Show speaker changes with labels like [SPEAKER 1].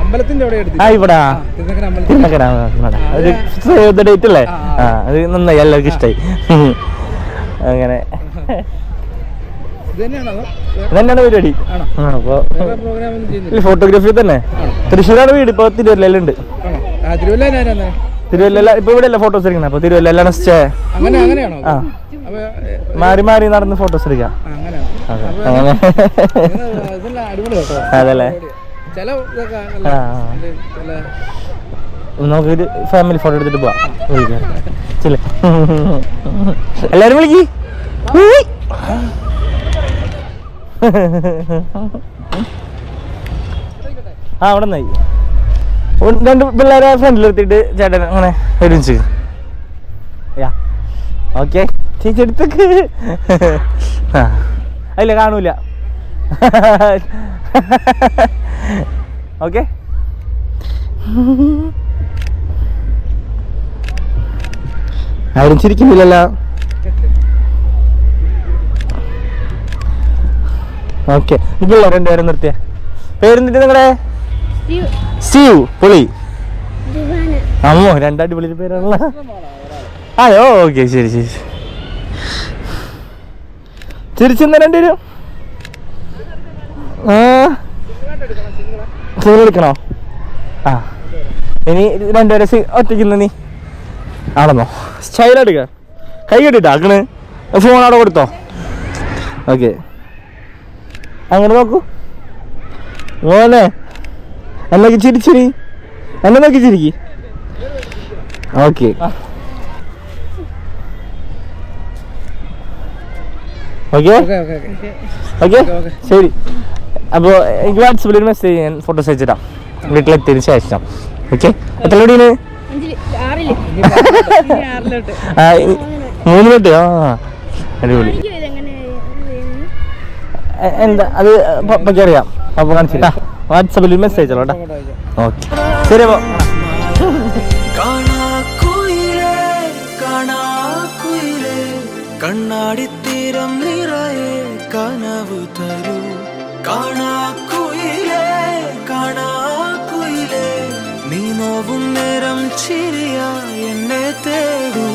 [SPEAKER 1] അമ്പലത്തിന്റെ അവിടെ
[SPEAKER 2] ആ ഇവിടെ. ഒരു സേവ് ദ ഡേറ്റ് അല്ലേ?
[SPEAKER 1] ആ,
[SPEAKER 2] അത് നന്നായി. എല്ലാവർക്കും ഇഷ്ടമായി അങ്ങനെ.
[SPEAKER 1] തന്നെയാണ്
[SPEAKER 2] പരിപാടി. ഫോട്ടോഗ്രാഫി തന്നെ. തൃശ്ശൂരാണ് വീട്. ഇപ്പൊ തിരുവല്ലയിലുണ്ട്. തിരുവല്ല ഇപ്പൊ ഇവിടെ അല്ല ഫോട്ടോസ് എടുക്കുന്നത്? അപ്പൊ തിരുവല്ല സ്റ്റേ ആ. മാറി മാറി നടന്ന് ഫോട്ടോസ് എടുക്കാം. അങ്ങനെ. അതല്ലേ?
[SPEAKER 1] നമുക്ക്
[SPEAKER 2] നമുക്കൊരു ഫാമിലി ഫോട്ടോ എടുത്തിട്ട് പോവാം. വിളിക്കാം. എല്ലാരും വിളിക്ക്. ആ അവിടെ നിന്നായി രണ്ട് പിള്ളേരെ ഫ്രണ്ടിൽ നിർത്തിയിട്ട് ചേട്ടൻ അങ്ങനെ ഒരുമിച്ച്. ഓക്കെ. ചേച്ചി എടുത്തേക്ക് അല്ല കാണൂല. ഓക്കെ. ആരും ചിരിക്കുന്നില്ലല്ലോ. ഓക്കെ. ഇപ്പല്ല രണ്ടുപേരും നിർത്തിയ. പേരെന്തിട്ട് നിങ്ങളുടെ സ്റ്റീവ് പുളി അമ്മോ രണ്ടടിപൊളി പേരാണല്ലോ. അയ്യോ ഓക്കെ ശരി ശരി തിരിച്ചെന്ന രണ്ടുപേരും? സിംഗിൾ എടുക്കണോ? ആ. ഇനി രണ്ടുപേരെ ഒറ്റയ്ക്കുന്ന നീ ആണെന്നോ സ്റ്റൈൽ എടുക്ക കൈ കെട്ടിട്ട് ആക്കണ്. ഫോൺ അവിടെ കൊടുത്തോ. ഓക്കെ. അങ്ങനെ നോക്കൂ. മോനെ. എന്നൊക്കെ ചിരിച്ചിരി എന്നെ നോക്കി ചിരിക്കി. Okay. Okay?
[SPEAKER 1] Okay okay
[SPEAKER 2] okay.
[SPEAKER 1] Okay.
[SPEAKER 2] ശരി. അപ്പോൾ എനിക്ക് വാട്സപ്പിൽ ഒരു മെസ്സേജ് ഞാൻ ഫോട്ടോസ് അയച്ചിടാം. വീട്ടിലെത്തിയതിന് ശേഷം. ഓക്കെ? എത്ര ആ, മൂന്ന് മിനിറ്റ് ആ അടിപൊളി. എന്താ? അത് പപ്പയ്ക്ക് അറിയാം പപ്പ കാണിച്ചിട്ടാ വാട്സപ്പിൽ മെസ്സേജ്
[SPEAKER 1] അല്ലോ
[SPEAKER 2] ഓക്കെ. ശരി
[SPEAKER 3] കാണാക്കുയിലേ കണ്ണാടിത്തീരം നിറയെ കനവ് തരൂ. കാണാക്കുയിലേ കാണാക്കുയിലേ നീ നോവും നേരം ചിരിയ എന്നെ തേടൂ.